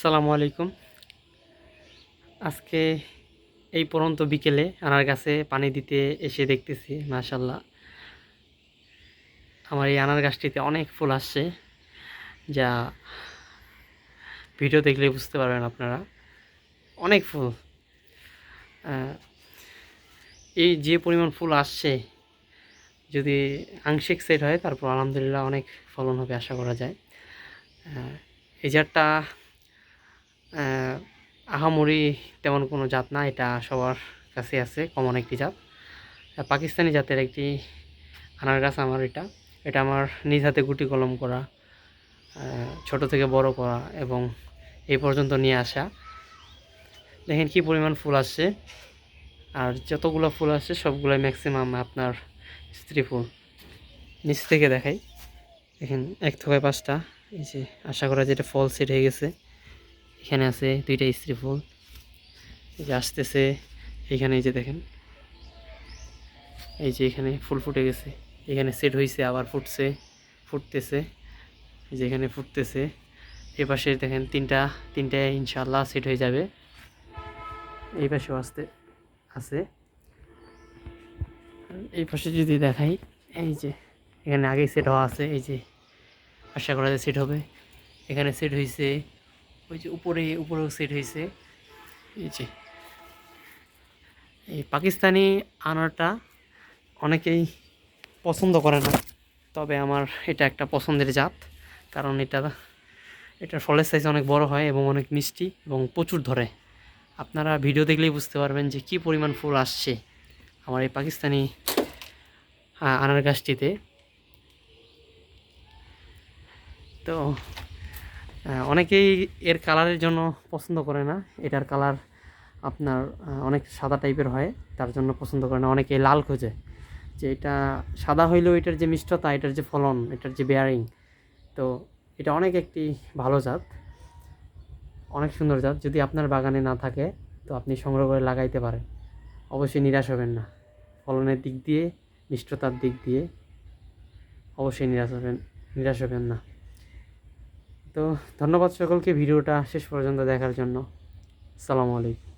আসসালামু আলাইকুম। আজকে এই পরন্ত বিকেলে আনার গাছে পানি দিতে এসে দেখতেছি মাশাল্লাহ আমার এই আনার গাছটিতে অনেক ফুল আসছে যা ভিডিও দেখলে বুঝতে পারবেন আপনারা। অনেক ফুল। এই যে পরিমাণ ফুল আসছে যদি আংশিক সেট হয় তারপর আলহামদুলিল্লাহ অনেক ফলন হবে আশা করা যায়। এই আহ, আহামরি তেমন কোনো জাত না, এটা সবার কাছে আছে কমন একটি জাত। পাকিস্তানি জাতের একটি আনার গাছ আমার এটা। এটা আমার নিজ হাতে গুটি কলম করা ছোট থেকে বড় করা এবং এই পর্যন্ত নিয়ে আসা। দেখেন কি পরিমাণ ফুল আসছে। আর যতগুলো ফুল আসছে, সবগুলোই ম্যাক্সিমাম আপনার স্ত্রী ফুল। নিচ থেকে দেখাই। দেখেন, এক থেকে পাঁচটা। এই যে, আশা করা যেটা ফল সেট হয়ে গেছে। এখানে আছে দুইটা স্ত্রী ফুল। এই যে আসতেছে এইখানে এই যে দেখেন। এই যে এখানে ফুল ফুটে গেছে। এখানে সেট হয়েছে আবার ফুটছে, ফুটতেছে। এই যে এখানে ফুটতেছে। এই পাশে দেখেন তিনটা তিনটা ইনশাল্লাহ সেট হয়ে যাবে। এই পাশেও আসতে, আছে। এই পাশে যদি দেখাই, এই যে এখানে আগেই সেট হওয়া আছে। এই যে আশা করা যায় সেট হবে। এখানে সেট হয়েছে ওই যে উপরে, উপরেও সেট হয়েছে। এই যে। এই পাকিস্তানি আনারটা অনেকেই পছন্দ করে না, তবে আমার এটা একটা পছন্দের জাত, কারণ এটা এটার ফলের সাইজ অনেক বড় হয় এবং অনেক মিষ্টি এবং প্রচুর ধরে। আপনারা ভিডিও দেখলেই বুঝতে পারবেন যে কি পরিমাণ ফুল আসছে আমার এই পাকিস্তানি আনার গাছটিতে। তো অনেকেই এর কালারের জন্য পছন্দ করে না। এটার কালার আপনার অনেক সাদা টাইপের হয়, তার জন্য পছন্দ করে না। অনেকে লাল খোঁজে যে এটা সাদা হইলেও এটার যে মিষ্টতা, এটার যে ফলন, এটার যে বেয়ারিং তো এটা অনেক একটি ভালো জাত, অনেক সুন্দর জাত। যদি আপনার বাগানে না থাকে, তো আপনি সংগ্রহ করে লাগাইতে পারেন। অবশ্যই নিরাশ হবেন না। ফলনের দিক দিয়ে, মিষ্টতার দিক দিয়ে অবশ্যই নিরাশ হবেন নিরাশ হবেন না। তো ধন্যবাদ সকলকে ভিডিওটা শেষ পর্যন্ত দেখার জন্য। সালামু আলাইকুম।